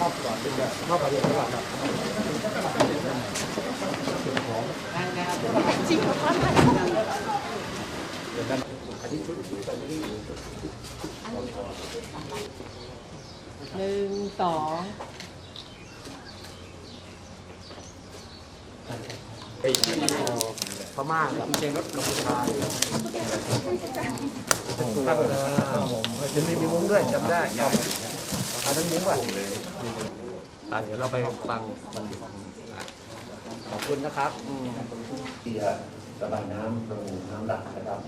มอบก่อนดีกว่ามอบก่อนดีกว่าครับหนึ่งสองไปพม่ากับเชงรถกัมพูชาครับผมจะไมีมีมุ้งด้วยจำได้ อันนั้นมุ้งป่ะอะเดี๋ยวเราไปฟังมันดีขอบคุณนะครับอืมที่จะระบายน้ำลงน้ำหลักนะครับ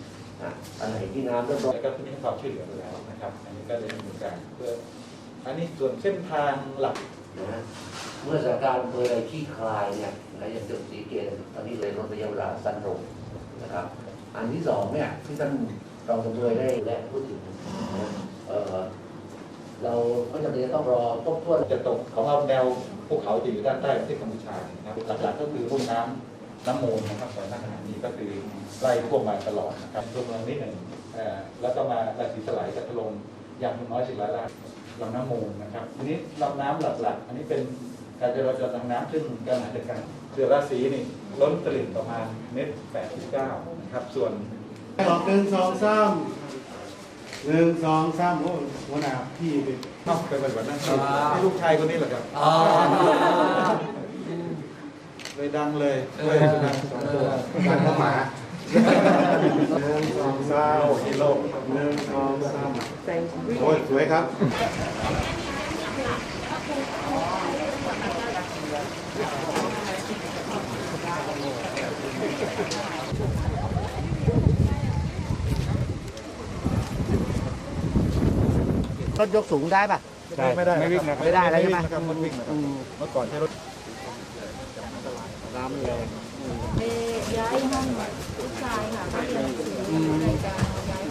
อะอันไหนที่น้ำเริ่มลดแล้วก็ที่ให้ความช่วยเหลือไปแล้วนะครับ อันนี้ก็จะดำเนินการเพื่อ อันนี้ส่วนเส้นทางหลัก นะฮะเมื่อสถานการณ์อำเภอใดขี้คลายเนี่ยนะอย่างจุดสีเกตตอนนี้เลยลดระยะเวลาสั้นลงนะครับ อันที่สองเนี่ยที่ท่านรองสมเด็จได้และพูดถึงนะเอ่อ เราก็จะเป็นต้องรอทบทวนจะตกของเราแนวภูเขาจะอยู่ด้านใต้ประเทศกัมพูชานะครับหลักๆก็คือรุ่มน้ำน้ำมูลนะครับแต่ณขณะนี้ก็คือไล่ท่วมมาตลอดนะครับรวมลงนิดหนึ่งเอ่อแล้วก็มาราศีสลายกับทะลงอย่างน้อยสิบล้านล้านลำน้ำมูลนะครับทีนี้ลำน้ำหลักๆ อันนี้เป็นการจราจรทางน้ำซึ่งการหาจัดการเรือราศีนี่ล้นตลิ่งประมาณเมตรแปดสิบเก้านะครับส่วนสองหนึ่งสองสาม หนึ่งสองสามโอ้ยหัวหน้าพี่เป็นเอ้าไปปฏิบัติหน้าที่ให้ลูกชายคนนี้เหรอครับเลยดังเลยเลยดังสองตัวการเข้ามาหนึ่งสองสามโอ้ฮีโร่หนึ่งสองสามโอ้ยสวยครับ รถยกสูงได้ป่ะไม่ได้ไม่วิ่งนะครับไม่ได้แล้วใช่ไหม นะครับมันวิ่งนะครับอืมเมื่อก่อนใช้รถน้ำแรงไปย้ายห้องลูกชายค่ะก็เลยในการย้าย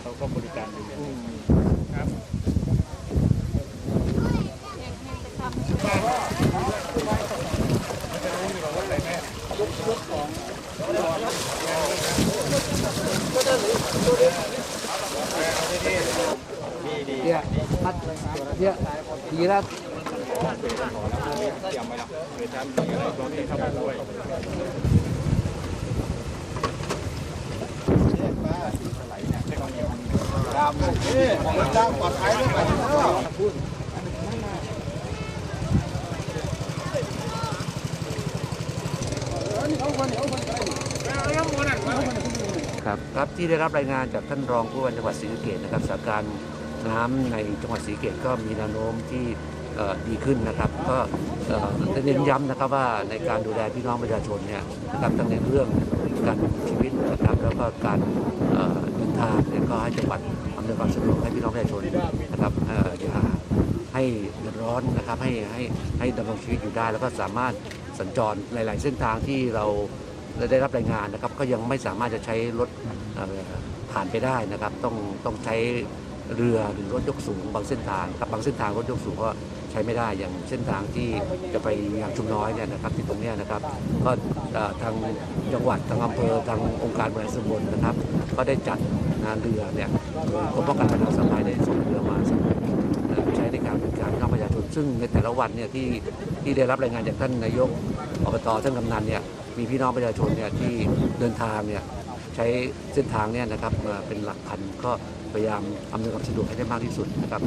เขาก็บริการดี เนี่ยมัดเนี่ยดีแล้ว ครับครับที่ได้รับรายงานจากท่านรองผู้ว่าจังหวัดศรีสะเกษนะครับสถานการณ์น้ำในจังหวัดศรีสะเกษก็มีแนวโน้มที่ดีขึ้นนะครับ ก็เอ่อได้เน้นย้ำนะครับว่าในการดูแลพี่น้องประชาชนเนี่ยนะครับทั้งในเรื่องการชีวิตนะครับแล้วก็การเดินทางเนี่ยก็ให้จังหวัดอำนวยความสะดวกให้พี่น้องประชาชนนะครับเอ่ออย่าให้เดือดร้อนนะครับให้ให้ให้ดำรงชีวิตอยู่ได้แล้วก็สามารถ สัญจรหลาย ๆ เส้นทางที่เราได้รับรายงานนะครับ ก็ยังไม่สามารถจะใช้รถผ่านไปได้นะครับ ต้องต้องใช้เรือหรือรถยกสูงบางเส้นทางครับบางเส้นทางรถยกสูงก็ใช้ไม่ได้อย่างเส้นทางที่จะไปยังชุมน้อยเนี่ยนะครับที่ตรงนี้นะครับ ก็ทางจังหวัดทางอำเภอทางองค์การบริหารส่วนนะครับ ก็ได้จัดงานเรือเนี่ยกรมป้องกันปัญหาสภัยได้ส่งเรือมาสำหรับ ซึ่งในแต่ละวันเนี่ยที่ที่ได้รับรายงานจากท่านนายกอบตท่านกำนันเนี่ยมีพี่น้องประชาชนเนี่ยที่เดินทางเนี่ยใช้เส้นทางเนี่ยนะครับมาเป็นหลักพันก็พยายามอำนวยความสะดวกให้ได้มากที่สุดนะครับ